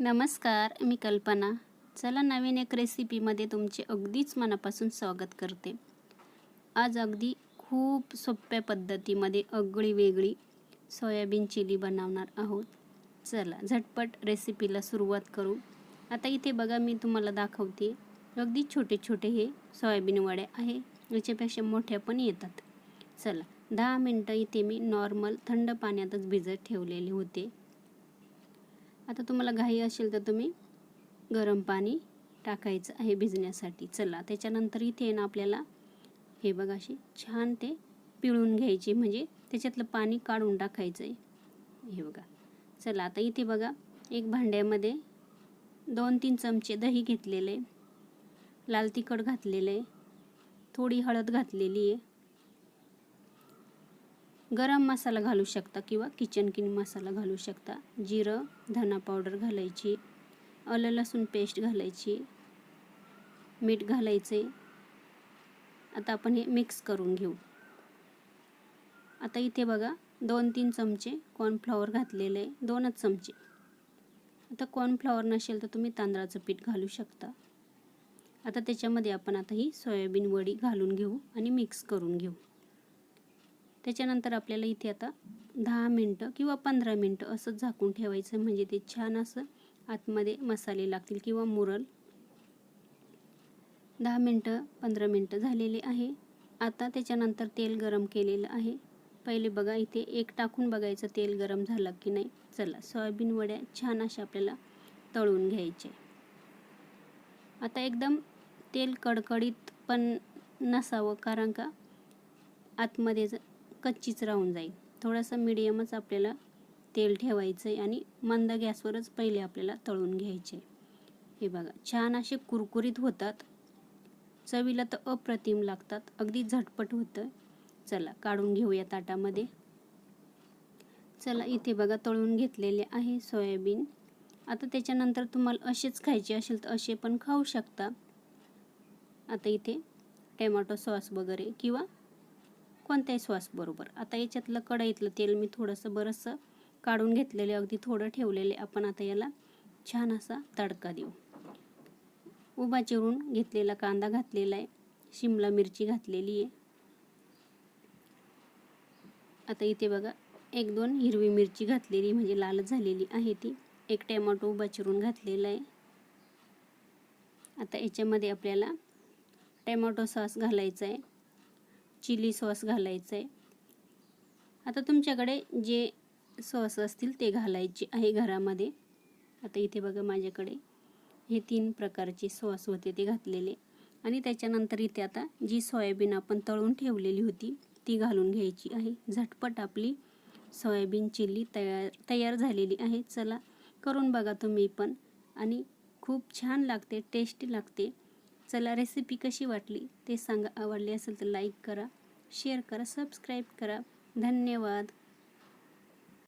नमस्कार मी कल्पना. चला नवीन एक रेसिपीमध्ये तुमचे अगदीच मनापासून स्वागत करते. आज अगदी खूप सोप्या पद्धतीमध्ये अगळी वेगळी सोयाबीन चिली बनवणार आहोत. चला झटपट रेसिपीला सुरुवात करू. आता इथे बघा मी तुम्हाला दाखवते. अगदी छोटे छोटे हे सोयाबीन वड्या आहे. याच्यापेक्षा मोठ्या पण येतात. चला दहा मिनटं इथे मी नॉर्मल थंड पाण्यातच भिजत ठेवलेले होते. आता तुम्हाला घाई असेल तर तुम्ही गरम पाणी टाकायचं आहे भिजण्यासाठी. चला त्याच्यानंतर इथे ना आपल्याला हे बघा असे छान ते पिळून घ्यायचे म्हणजे त्याच्यातलं पाणी काढून टाकायचं आहे हे बघा. चला आता इथे बघा एक भांड्यामध्ये दोन तीन चमचे दही घेतलेले लाल तिखट घातलेलं आहे थोडी हळद घातलेली आहे. गरम मसाला घालू शकता किंवा किचन किंग मसाला घालू शकता. जिरं धना पावडर घालायची आलं लसूण पेस्ट घालायची मीठ घालायचे आता आपण हे मिक्स करून घेऊ. आता इथे बघा दोन तीन चमचे कॉर्नफ्लॉवर घातलेले आहे दोनच चमचे. आता कॉर्नफ्लॉवर नसेल तर तुम्ही तांदळाचं पीठ घालू शकता. आता त्याच्यामध्ये आपण आता ही सोयाबीन वडी घालून घेऊ आणि मिक्स करून घेऊ. त्याच्यानंतर आपल्याला इथे आता दहा मिनटं किंवा पंधरा मिनटं असं झाकून ठेवायचं. म्हणजे ते छान असं आतमध्ये मसाले लागतील किंवा मुरल. दहा मिनटं पंधरा मिनटं झालेले आहे. आता त्याच्यानंतर तेल गरम केलेलं आहे. पहिले बघा इथे एक टाकून बघायचं तेल गरम झालं की नाही. चला सोयाबीन वड्या छान अशा आपल्याला तळून घ्यायचे आता एकदम तेल कडकडीत पण नसावं कारण का आतमध्ये कच्चीच राहून जाईल. थोडंसं मिडियमच आपल्याला तेल ठेवायचं आहे आणि मंद गॅसवरच पहिले आपल्याला तळून घ्यायचे. हे बघा छान असे कुरकुरीत होतात. चवीला तर अप्रतिम लागतात. अगदी झटपट होतं. चला काढून घेऊया ताटामध्ये. चला इथे बघा तळून घेतलेले आहे सोयाबीन. आता त्याच्यानंतर तुम्हाला असेच खायचे असेल तर असे पण खाऊ शकता. आता इथे टॅमॅटो सॉस वगैरे किंवा कोणत्याही सॉसबरोबर आता याच्यातलं कढईतलं तेल मी थोडंसं बरंचसं काढून घेतलेले अगदी थोडं ठेवलेले आपण आता याला छान असा तडका देऊ. उभा चिरून घेतलेला कांदा घातलेला आहे. शिमला मिरची घातलेली आहे. आता इथे बघा एक दोन हिरवी मिरची घातलेली म्हणजे लाल झालेली आहे ती. एक टॅमॅटो उभा चिरून घातलेला आहे. आता याच्यामध्ये आपल्याला टॅमॅटो सॉस घालायचा आहे. चिली सॉस घालायचं आहे आता तुमच्याकडे जे सॉस असतील ते घालायचे आहे घरामध्ये. आता इथे बघा माझ्याकडे हे तीन प्रकारचे सॉस होते ते घातलेले. आणि त्याच्यानंतर इथे आता जी सोयाबीन आपण तळून ठेवलेली होती ती घालून घ्यायची आहे. झटपट आपली सोयाबीन चिल्ली तयार तयार झालेली आहे. चला करून बघा तुम्ही पण. आणि खूप छान लागते टेस्टी लागते. चला रेसिपी कशी वाटली ते सांगा आवडली असेल तर लाईक करा शेअर करा सबस्क्राईब करा. धन्यवाद.